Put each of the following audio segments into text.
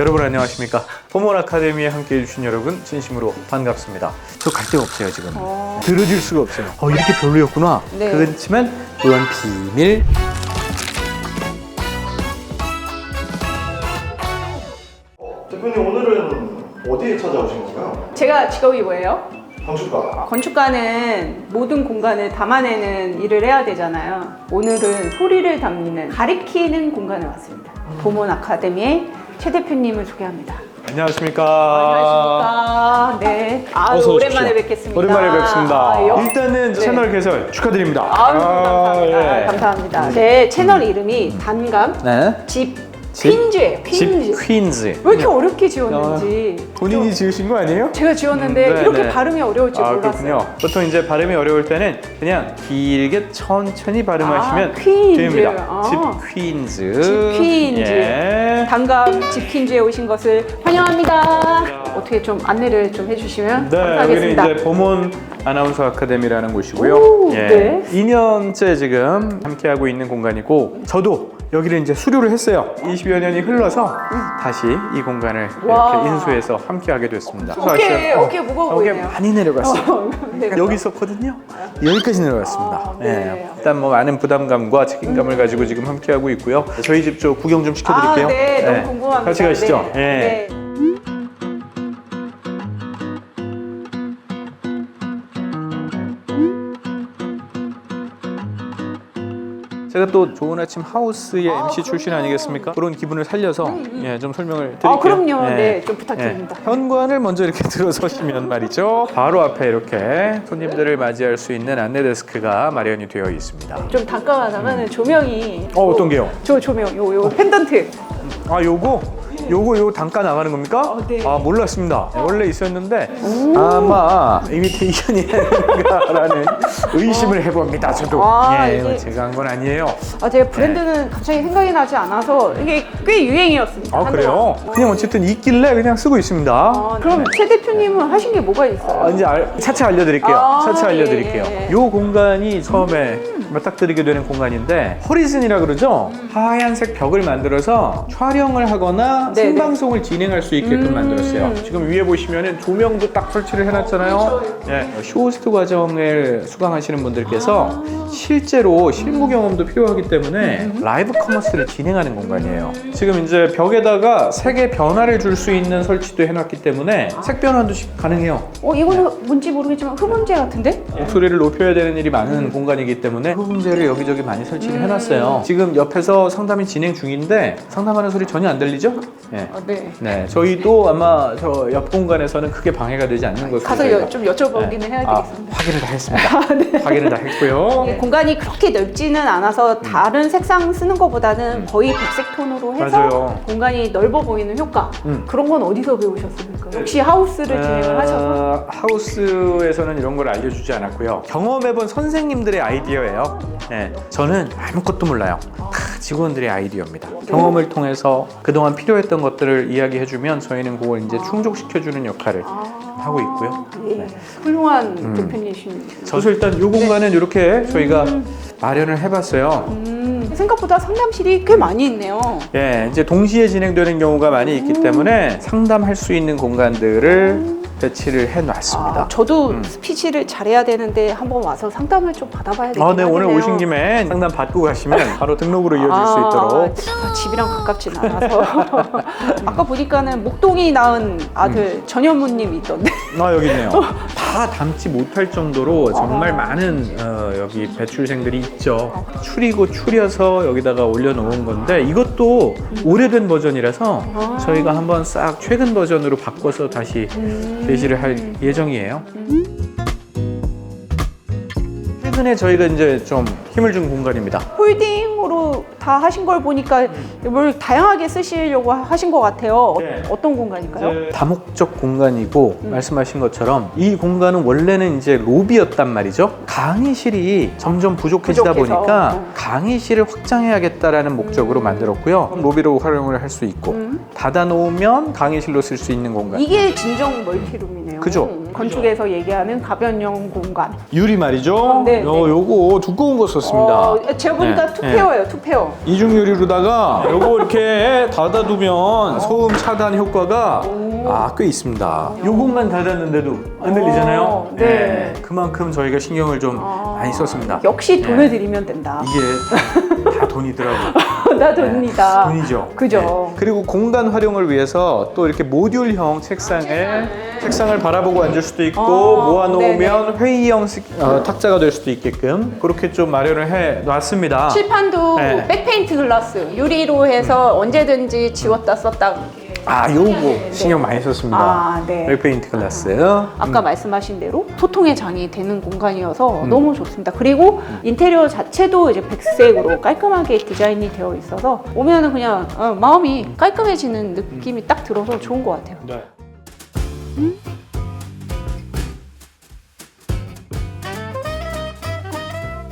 여러분 안녕하십니까? 포몬 아카데미에 함께 해 주신 여러분 진심으로 반갑습니다. 저 갈 데가 없어요 지금. 어. 들어줄 수가 없어요. 어 이렇게 별로였구나. 네. 그렇지만 또한 비밀. 대표님 오늘은 어디에 찾아오신 건가요? 제가 직업이 뭐예요? 건축가. 건축가는 모든 공간을 담아내는 일을 해야 되잖아요. 오늘은 소리를 담는 가리키는 공간에 왔습니다. 보몬 아카데미의 최 대표님을 소개합니다. 안녕하십니까? 안녕하십니까? 네. 아, 어서 오랜만에 오십시오. 뵙겠습니다. 오랜만에 뵙습니다. 아, 여- 일단은 네. 채널 개설 축하드립니다. 아유, 감사합니다. 예. 감사합니다. 제 채널 이름이 단감 네. 집 집? 퀸즈예요. 퀸즈. 집 퀸즈. 왜 이렇게 어렵게 지었는지. 본인이 지으신 거 아니에요? 제가 지었는데 음, 네, 이렇게 네. 발음이 어려울 줄 아 몰랐어요. 그렇군요. 보통 이제 발음이 어려울 때는 그냥 길게 천천히 발음하시면 아, 퀸즈. 됩니다. 아. 집 퀸즈. 집 퀸즈. 예. 단감 집킨즈에 오신 것을 환영합니다. 어떻게 좀 안내를 좀 해주시면 네, 여기는 감사하겠습니다. 이제 범원 아나운서 아카데미라는 곳이고요. 오, 예. 네. 2년째 지금 함께하고 있는 공간이고 저도 여기를 이제 수료를 했어요. 20여 년이 흘러서 다시 이 공간을 와. 이렇게 인수해서 함께하게 됐습니다. 어깨, 어, 어깨 무거워 어깨 보이네요. 많이 내려갔어요. 어, 네. 여기 있었거든요. 여기까지 내려갔습니다. 아, 네. 예. 일단 뭐 많은 부담감과 책임감을 가지고 지금 함께하고 있고요. 저희 집좀 구경 좀 시켜드릴게요. 아, 네, 너무 예. 궁금합니다. 같이 가시죠. 네. 예. 네. 제가 또 좋은 아침 하우스의 아, MC 출신 그럼요. 아니겠습니까? 그런 기분을 살려서 예, 좀 설명을 드릴게요. 아, 그럼요. 예. 네, 좀 부탁드립니다. 예. 현관을 먼저 이렇게 들어서시면 말이죠. 바로 앞에 이렇게 손님들을 맞이할 수 있는 안내 데스크가 마련이 되어 있습니다. 좀 단가하다면 조명이 어, 어떤 게요? 저 조명 요 요 펜던트 아, 요거 요거 요 단가 나가는 겁니까? 어, 네. 아 몰랐습니다. 원래 있었는데 아마 이미테이션이 아닌가라는 의심을 해봅니다. 저도. 아, 예, 이게- 제가 한 건 아니에요. 아 제가 브랜드는 갑자기 생각이 나지 않아서 이게 꽤 유행이었습니다. 아 그래요? 한동안. 그냥 어쨌든 있길래 그냥 쓰고 있습니다. 아, 그럼 최 대표님은 하신 게 뭐가 있어요? 아, 이제 알- 차차 알려드릴게요. 아, 차차 예, 알려드릴게요. 예. 이 공간이 처음에 맞닥뜨리게 되는 공간인데 허리즌이라 그러죠. 하얀색 벽을 만들어서 촬영을 하거나 네네. 생방송을 진행할 수 있게끔 음. 만들었어요. 지금 위에 보시면은 조명도 딱 설치를 해놨잖아요. 예, 쇼호스트 과정을 수강하시는 분들께서 실제로 실무 경험도 필요하기 때문에 라이브 커머스를 진행하는 공간이에요. 지금 이제 벽에다가 색의 변화를 줄 수 있는 설치도 해놨기 때문에 색 변환도 시- 가능해요. 어 이거는 뭔지 모르겠지만 흡음재 같은데? 목소리를 높여야 되는 일이 많은 공간이기 때문에 흡음재를 여기저기 많이 설치를 해놨어요. 지금 옆에서 상담이 진행 중인데 상담하는 소리 전혀 안 들리죠? 네. 아, 네. 네, 저희도 아마 저 옆 공간에서는 크게 방해가 되지 않는 것으로 가서 저희가- 여, 좀 여쭤보기는 네. 해야 아, 되겠습니다. 확인을 다 했습니다. 확인을 다 했고요. 이 공간이 그렇게 넓지는 않아서 다른 색상 쓰는 것보다는 거의 백색 톤으로 해서 음. 맞아요. 공간이 넓어 보이는 효과 음. 그런 건 어디서 배우셨습니까? 혹시 하우스를 진행을 하셔서 어, 하우스에서는 이런 걸 알려주지 않았고요. 경험해본 선생님들의 아이디어예요. 네, 저는 아무것도 몰라요. 다 직원들의 아이디어입니다. 경험을 통해서 그동안 필요했던 것들을 이야기해주면 저희는 그걸 이제 충족시켜주는 역할을 하고 있고요. 예, 네. 훌륭한 음. 대표님이십니다. 저도 일단 이 공간은 이렇게 저희가 마련을 해봤어요. 음, 생각보다 상담실이 꽤 많이 있네요. 예, 이제 동시에 진행되는 경우가 많이 있기 때문에 상담할 수 있는 공간들을 배치를 해놨습니다. 아, 저도 음. 스피치를 잘해야 되는데 한번 와서 상담을 좀 받아봐야 되겠네요. 아, 네, 오늘 오신 김에 상담 받고 가시면 바로 등록으로 이어질 수 있도록. 아, 집이랑 가깝진 않아서 아까 보니까는 목동이 낳은 아들 전현무님이 있던데 아, 여기 있네요. 다 담지 못할 정도로 정말 많은 어, 여기 배출생들이 있죠. 추리고 추려서 여기다가 올려놓은 건데 이것도 오래된 버전이라서 아. 저희가 한번 싹 최근 버전으로 바꿔서 다시 음. 게시를 할 예정이에요. 최근에 저희가 이제 좀 힘을 준 공간입니다. 홀딩으로 다 하신 걸 보니까 뭘 다양하게 쓰시려고 하신 것 같아요. 네. 어떤 공간일까요? 다목적 공간이고 말씀하신 것처럼 이 공간은 원래는 이제 로비였단 말이죠. 강의실이 점점 부족해지다 부족해서. 보니까 음. 강의실을 확장해야겠다라는 목적으로 만들었고요. 로비로 활용을 할 수 있고 음. 닫아 놓으면 강의실로 쓸 수 있는 공간. 이게 진정 멀티룸이네요. 그죠? 음, 건축에서 얘기하는 가변형 공간. 유리 말이죠. 네, 요, 네. 요거 두꺼운 거 썼습니다. 어, 제가 보니까 네, 투페어예요, 투페어. 이중 유리로다가 요거 이렇게 닫아두면 소음 차단 효과가 아, 꽤 있습니다. 요것만 닫았는데도 안 들리잖아요. 어, 네. 그만큼 저희가 신경을 좀 많이 썼습니다. 역시 돈을 네. 들이면 된다. 이게 다 돈이더라고요. 나 돈이다. 돈이죠. 그죠. 네. 그리고 공간 활용을 위해서 또 이렇게 모듈형 책상에 책상을 바라보고 앉을 수도 있고 어, 모아놓으면 회의형 식- 어, 탁자가 될 수도 있게끔 그렇게 좀 마련을 해 놨습니다. 칠판도 네. 백페인트 글라스 유리로 해서 언제든지 지웠다 썼다. 아, 요거 네, 신경 많이 썼습니다. 아, 네. 백페인트 글라스. 아까 말씀하신 대로 소통의 장이 되는 공간이어서 음. 너무 좋습니다. 그리고 인테리어 자체도 이제 백색으로 깔끔하게 디자인이 되어 있어서 오면은 그냥 어, 마음이 깔끔해지는 느낌이 딱 들어서 좋은 것 같아요. 네.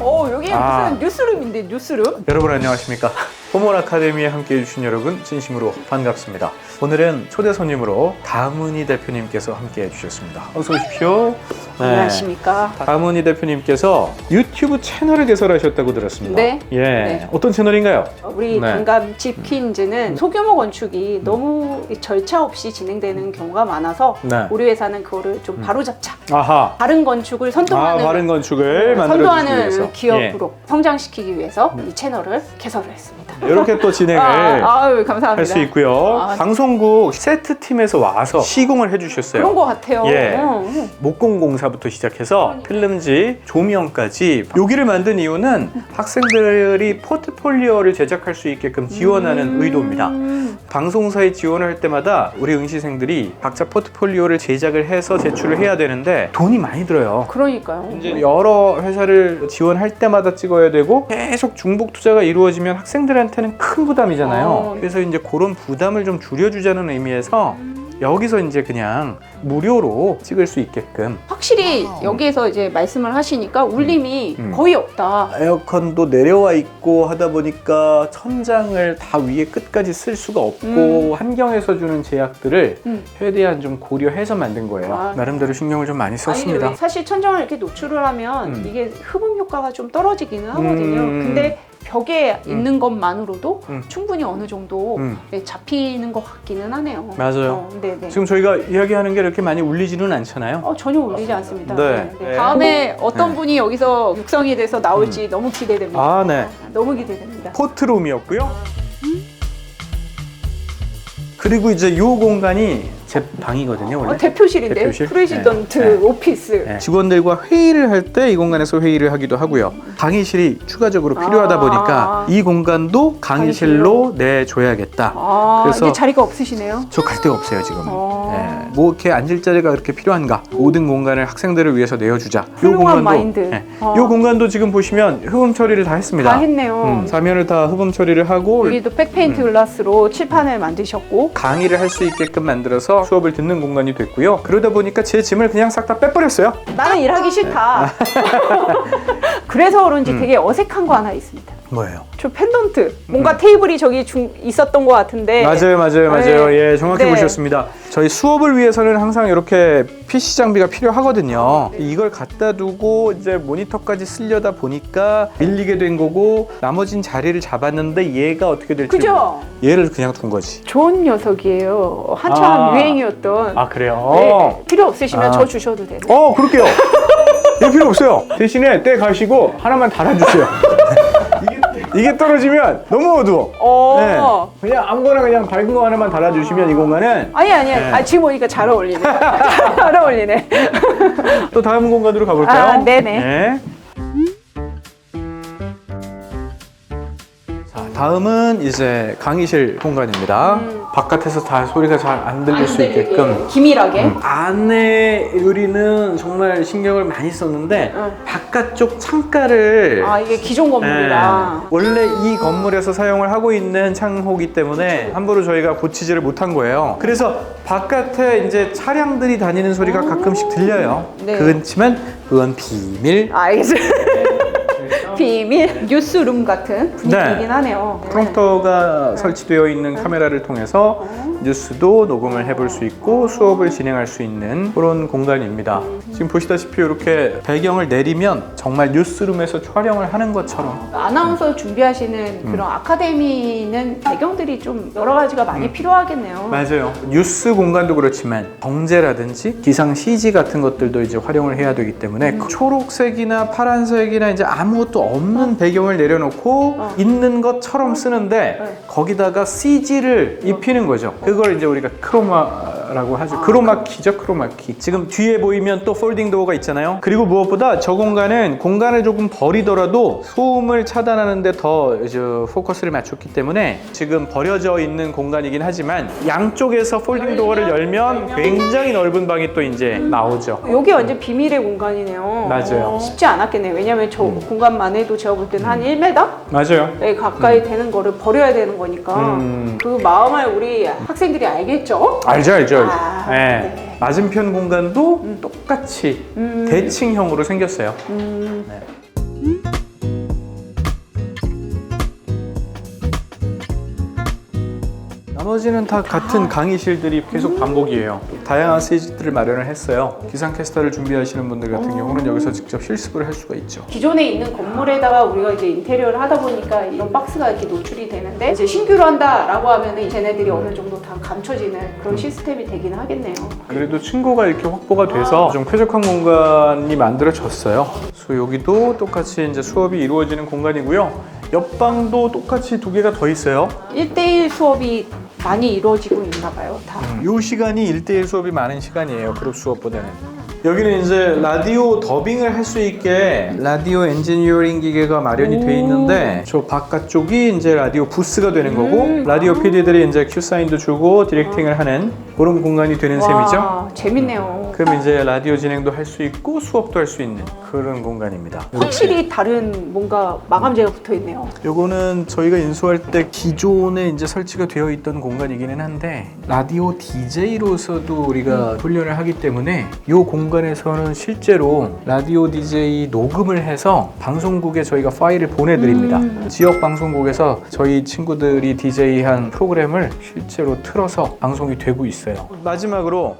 어 여기 아. 무슨 뉴스룸인데 뉴스룸? 여러분 안녕하십니까? 포몰 아카데미에 함께 해주신 여러분 진심으로 반갑습니다. 오늘은 초대 손님으로 다문희 대표님께서 함께 해주셨습니다. 어서 오십시오. 네. 안녕하십니까? 다문희 대표님께서 유튜브 채널을 개설하셨다고 들었습니다. 네. 예. 네. 어떤 채널인가요? 우리 네. 반감집 퀸즈는 소규모 건축이 너무 절차 없이 진행되는 경우가 많아서 네. 우리 회사는 그거를 좀 바로잡자. 아하. 바른 건축을 아, 선도하는 바른 건축을 만들어 선도하는. 예. 기업으로 성장시키기 위해서 이 채널을 개설을 했습니다. 이렇게 또 진행을 아, 유 감사합니다. 할 수 있고요. 아. 방송국 세트 팀에서 와서 시공을 해주셨어요. 그런 것 같아요. 예. 응, 응. 목공공사부터 시작해서 필름지, 조명까지 여기를 만든 이유는 학생들이 포트폴리오를 제작할 수 있게끔 지원하는 의도입니다. 음. 방송사에 지원을 할 때마다 우리 응시생들이 각자 포트폴리오를 제작을 해서 제출을 해야 되는데 돈이 많이 들어요. 그러니까요. 이제 여러 회사를 지원할 때마다 찍어야 되고 계속 중복 투자가 이루어지면 학생들한테 는 큰 부담이잖아요. 어. 그래서 이제 그런 부담을 좀 줄여주자는 의미에서 여기서 이제 그냥 무료로 찍을 수 있게끔 확실히 여기에서 이제 말씀을 하시니까 울림이 음. 거의 없다. 에어컨도 내려와 있고 하다 보니까 천장을 다 위에 끝까지 쓸 수가 없고 음. 환경에서 주는 제약들을 음. 최대한 좀 고려해서 만든 거예요. 아. 나름대로 신경을 좀 많이 썼습니다. 아니, 사실 천장을 이렇게 노출을 하면 음. 이게 흡음 효과가 좀 떨어지기는 하거든요. 음. 근데 벽에 있는 것만으로도 음. 충분히 어느 정도 음. 네, 잡히는 것 같기는 하네요. 맞아요. 어, 네네. 지금 저희가 이야기하는 게 이렇게 많이 울리지는 않잖아요. 어, 전혀 울리지 않습니다. 네. 네, 네. 네. 다음에 어떤 네. 분이 여기서 육성이 돼서 나올지 너무 기대됩니다. 아, 네. 너무 기대됩니다. 포트룸이었고요. 그리고 이제 이 공간이 제 방이거든요, 원래. 어, 대표실인데요. 대표실? 프레지던트 네. 네. 오피스. 네. 직원들과 회의를 할 때 이 공간에서 회의를 하기도 하고요. 강의실이 추가적으로 필요하다 아. 보니까 이 공간도 강의실로 내줘야겠다. 아, 그래서- 이제 자리가 없으시네요. 저 갈 데가 없어요 지금. 어. 네. 뭐 이렇게 앉을 자리가 그렇게 필요한가? 모든 공간을 학생들을 위해서 내어주자. 요 훌륭한 마인드. 네. 어. 요 공간도 지금 보시면 흡음 처리를 다 했습니다. 다 했네요. 음, 사면을 다 흡음 처리를 하고 여기도 백페인트 음. 글라스로 칠판을 만드셨고 강의를 할 수 있게끔 만들어서 수업을 듣는 공간이 됐고요. 그러다 보니까 제 짐을 그냥 싹 다 빼버렸어요. 나는 일하기 싫다. 그래서 그런지 음. 되게 어색한 거 하나 있습니다. 뭐예요? 저 펜던트. 뭔가 테이블이 저기 중 있었던 것 같은데. 음. 맞아요, 맞아요, 맞아요. 네. 예, 정확히 네. 보셨습니다. 저희 수업을 위해서는 항상 이렇게 PC 장비가 필요하거든요. 네. 이걸 갖다 두고 이제 모니터까지 쓰려다 보니까 밀리게 된 거고 나머진 자리를 잡았는데 얘가 어떻게 될지 그죠? 얘를 그냥 둔 거지. 좋은 녀석이에요. 한참 아. 유행이었던. 아 그래요? 네. 필요 없으시면 아. 저 주셔도 돼요. 어, 그럴게요. 얘 필요 없어요. 대신에 때 가시고 하나만 달아주세요. 이게, 떨어지면 너무 어두워. 어. 네. 그냥 아무거나 그냥 밝은 거 하나만 달아주시면 이 공간은 아니 아니 네. 아 지금 보니까 잘 어울리네. 잘 어울리네. 또 다음 공간으로 가볼까요? 아, 네네. 네. 자, 다음은 이제 강의실 공간입니다. 음. 바깥에서 다 소리가 잘 안 들릴 수 있게끔. 기밀하게. 안에 의리는 정말 신경을 많이 썼는데 응. 바깥쪽 창가를 아 이게 기존 건물이라. 네. 원래 이 건물에서 사용을 하고 있는 창호기 때문에 함부로 저희가 고치지를 못한 거예요. 그래서 바깥에 이제 차량들이 다니는 소리가 가끔씩 들려요. 네. 그렇지만 그건 비밀. 알겠어요. 비밀 뉴스룸 같은 분위기이긴 네. 하네요. 프롬프터가 설치되어 있는 카메라를 통해서 뉴스도 녹음을 해볼 수 있고 수업을 진행할 수 있는 그런 공간입니다. 지금 보시다시피 이렇게 배경을 내리면 정말 뉴스룸에서 촬영을 하는 것처럼 아나운서 준비하시는 그런 아카데미는 배경들이 좀 여러 가지가 많이 필요하겠네요. 맞아요. 뉴스 공간도 그렇지만 경제라든지 기상 CG 같은 것들도 이제 활용을 해야 되기 때문에 그 초록색이나 파란색이나 이제 아무것도 없는 배경을 내려놓고 어. 있는 것처럼 쓰는데 네. 거기다가 CG를 입히는 거죠. 그걸 이제 우리가 크로마 라고 하죠. 크로마키죠, 크로마키. 지금 뒤에 보이면 또 폴딩 도어가 있잖아요. 그리고 무엇보다 저 공간은 공간을 조금 버리더라도 소음을 차단하는데 더 이제 포커스를 맞췄기 때문에 지금 버려져 있는 공간이긴 하지만 양쪽에서 폴딩 도어를 열면 굉장히 넓은 방이 또 이제 나오죠. 여기 완전 비밀의 공간이네요. 맞아요. 어, 쉽지 않았겠네요. 왜냐면 저 공간만 해도 제가 볼 때는 한 1m? 맞아요. 에 가까이 되는 거를 버려야 되는 거니까 음. 그 마음을 우리 학생들이 알겠죠? 알죠, 알죠. 알죠. 아, 예. 네. 맞은편 공간도 똑같이 음. 대칭형으로 생겼어요. 음, 나머지는 다 같은 강의실들이 계속 반복이에요. 다양한 스테이지들을 마련을 했어요. 기상캐스터를 준비하시는 분들 같은 경우는 여기서 직접 실습을 할 수가 있죠. 기존에 있는 건물에다가 우리가 이제 인테리어를 하다 보니까 이런 박스가 이렇게 노출이 되는데 이제 신규로 한다라고 하면은 쟤네들이 어느 정도 다 감춰지는 그런 시스템이 되기는 하겠네요. 그래도 층고가 이렇게 확보가 돼서 좀 쾌적한 공간이 만들어졌어요. 그래서 여기도 똑같이 이제 수업이 이루어지는 공간이고요. 옆방도 똑같이 두 개가 더 있어요. 1대1 수업이 많이 이루어지고 있나 봐요, 다. 이 시간이 1대1 수업이 많은 시간이에요. 그룹 수업보다는. 여기는 이제 라디오 더빙을 할 수 있게 라디오 엔지니어링 기계가 마련이 돼 있는데 저 바깥쪽이 이제 라디오 부스가 되는 거고 음. 라디오 PD들이 이제 큐 사인도 주고 디렉팅을 하는 그런 공간이 되는 셈이죠. 와, 재밌네요. 그럼 이제 라디오 진행도 할 수 있고 수업도 할 수 있는 그런 공간입니다. 확실히 다른 뭔가 마감재가 붙어 있네요. 요거는 저희가 인수할 때 기존에 이제 설치가 되어 있던 공간이기는 한데 라디오 DJ로서도 우리가 훈련을 하기 때문에 요 공간 에서는 실제로 라디오 DJ 녹음을 해서 방송국에 저희가 파일을 보내드립니다. 음. 지역 방송국에서 저희 친구들이 DJ한 프로그램을 실제로 틀어서 방송이 되고 있어요. 마지막으로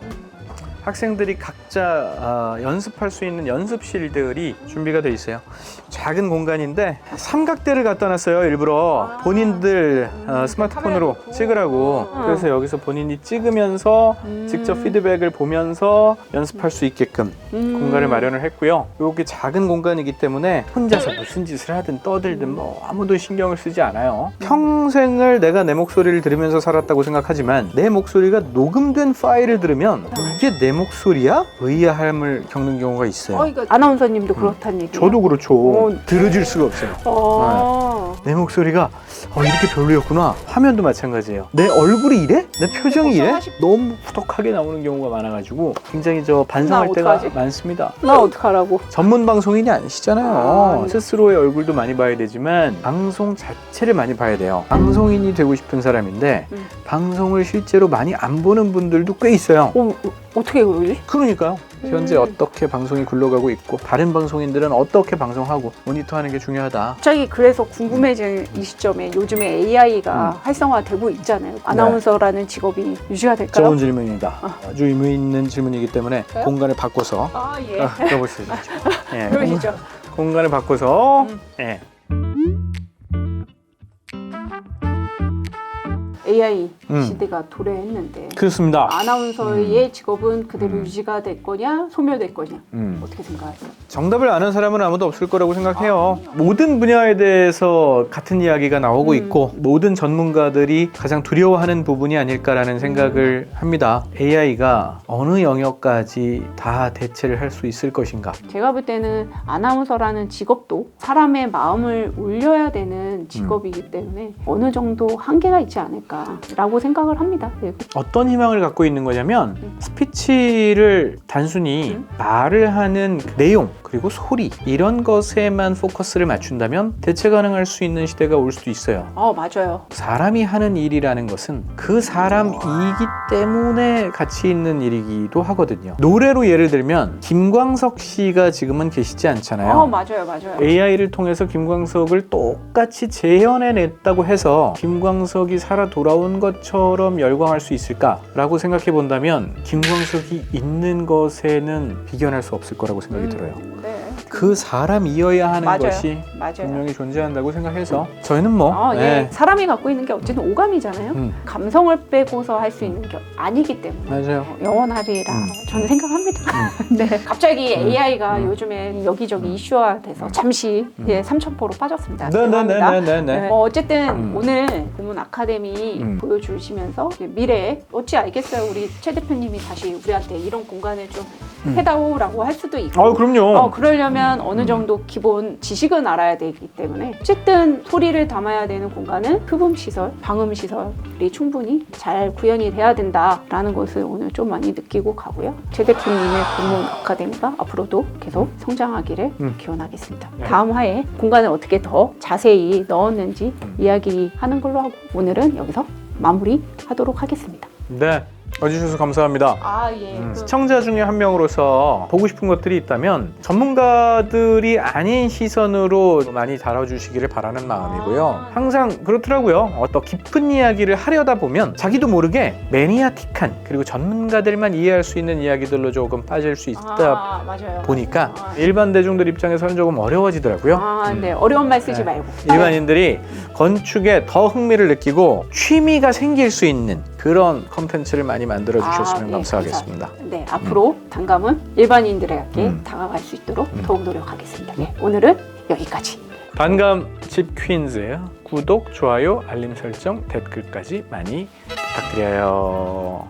학생들이 각자 아, 연습할 수 있는 연습실들이 준비가 돼 있어요. 작은 공간인데 삼각대를 갖다 놨어요. 일부러 본인들 어, 스마트폰으로 찍으라고. 그래서 여기서 본인이 찍으면서 직접 피드백을 보면서 연습할 수 있게끔 음. 공간을 마련을 했고요. 여기 작은 공간이기 때문에 혼자서 무슨 짓을 하든 떠들든 뭐 아무도 신경을 쓰지 않아요. 평생을 내가 내 목소리를 들으면서 살았다고 생각하지만 내 목소리가 녹음된 파일을 들으면 이게 내 목소리야? 의아함을 겪는 경우가 있어요. 어, 이거 아나운서님도 그렇다는 얘기예요? 저도 그렇죠. 어. 들어줄 수가 없어요. 어. 내 목소리가 어, 이렇게 별로였구나. 화면도 마찬가지예요. 내 얼굴이 이래? 내 표정이 이래? 너무 후덕하게 나오는 경우가 많아가지고 굉장히 저 반성할 나 때가 어떡하지? 많습니다. 나 어떡하라고? 전문 방송인이 아니시잖아요. 아, 네. 스스로의 얼굴도 많이 봐야 되지만 방송 자체를 많이 봐야 돼요. 방송인이 되고 싶은 사람인데 음. 방송을 실제로 많이 안 보는 분들도 꽤 있어요. 어, 어, 어떻게 그러지? 그러니까요. 현재 음. 어떻게 방송이 굴러가고 있고 다른 방송인들은 어떻게 방송하고 모니터하는 게 중요하다. 갑자기 그래서 궁금해진 이 시점에 요즘에 AI가 활성화되고 있잖아요. 아나운서라는 직업이 유지가 될까요? 좋은 질문입니다. 아 주 의미 있는 질문이기 때문에 그래요? 공간을 바꿔서 아 예. 아, 들어볼 수 있죠. 예, 그러시죠. 공간을 바꿔서 음. 예. AI 음. 시대가 도래했는데 그렇습니다. 아나운서의 직업은 그대로 유지가 될 거냐 소멸될 거냐 음. 어떻게 생각하세요? 정답을 아는 사람은 아무도 없을 거라고 생각해요. 모든 분야에 대해서 같은 이야기가 나오고 음. 있고 모든 전문가들이 가장 두려워하는 부분이 아닐까라는 생각을 합니다. AI가 어느 영역까지 다 대체를 할 수 있을 것인가? 제가 볼 때는 아나운서라는 직업도 사람의 마음을 울려야 되는 직업이기 때문에 어느 정도 한계가 있지 않을까 라고 생각을 합니다. 네. 어떤 희망을 갖고 있는 거냐면 스피치를 단순히 음. 말을 하는 그 내용 그리고 소리 이런 것에만 포커스를 맞춘다면 대체 가능할 수 있는 시대가 올 수도 있어요. 어 맞아요. 사람이 하는 일이라는 것은 그 사람이기 때문에 가치 있는 일이기도 하거든요. 노래로 예를 들면 김광석 씨가 지금은 계시지 않잖아요. 어 맞아요, 맞아요. AI를 통해서 김광석을 똑같이 재현해냈다고 해서 김광석이 살아 돌아온 돌아온 것처럼 열광할 수 있을까라고 생각해 본다면 김광석이 있는 것에는 비견할 수 없을 거라고 생각이 들어요. 음, 네. 그 사람이어야 하는 맞아요. 것이 맞아요. 분명히 존재한다고 생각해서 저희는 뭐 어, 예. 네. 사람이 갖고 있는 게 어쨌든 오감이잖아요. 음, 감성을 빼고서 할 수 있는 게 아니기 때문에 맞아요. 어, 영원하리라 음. 저는 생각합니다. 네. 갑자기 음. AI가 음. 요즘에 여기저기 이슈화돼서 잠시 음. 예, 삼천포로 빠졌습니다. 죄송합니다. 네 네 네 네 네. 네. 어, 어쨌든 음. 오늘 고문 아카데미 음. 보여주시면서 미래에 어찌 알겠어요. 우리 최 대표님이 다시 우리한테 이런 공간을 좀 음. 해다오라고 할 수도 있고. 아 그럼요. 어, 그러려면 어느 음. 정도 기본 지식은 알아야 되기 때문에 어쨌든 소리를 담아야 되는 공간은 흡음 시설, 방음 시설이 충분히 잘 구현이 돼야 된다라는 것을 오늘 좀 많이 느끼고 가고요. 최 대표님의 고문 아카데미가 앞으로도 계속 성장하기를 음. 기원하겠습니다. 네. 다음 화에 공간을 어떻게 더 자세히 넣었는지 음. 이야기하는 걸로 하고 오늘은 여기서 마무리하도록 하겠습니다. 네. 와주셔서 감사합니다. 아 예. 음, 시청자 중에 한 명으로서 보고 싶은 것들이 있다면 전문가들이 아닌 시선으로 많이 다뤄주시기를 바라는 마음이고요. 아. 항상 그렇더라고요. 어떤 깊은 이야기를 하려다 보면 자기도 모르게 매니아틱한 그리고 전문가들만 이해할 수 있는 이야기들로 조금 빠질 수 있다 아. 보니까 아, 일반 대중들 입장에서는 조금 어려워지더라고요. 아, 음. 네. 어려운 말 쓰지 네. 말고. 일반인들이 건축에 더 흥미를 느끼고 취미가 생길 수 있는 그런 컨텐츠를 많이 만들어 주셨으면 아, 네, 감사하겠습니다. 네, 앞으로 단감은 일반인들에게 음. 다가갈 수 있도록 음. 더욱 노력하겠습니다. 네, 오늘은 여기까지. 반감 집 퀸즈 구독, 좋아요, 알림 설정, 댓글까지 많이 부탁드려요.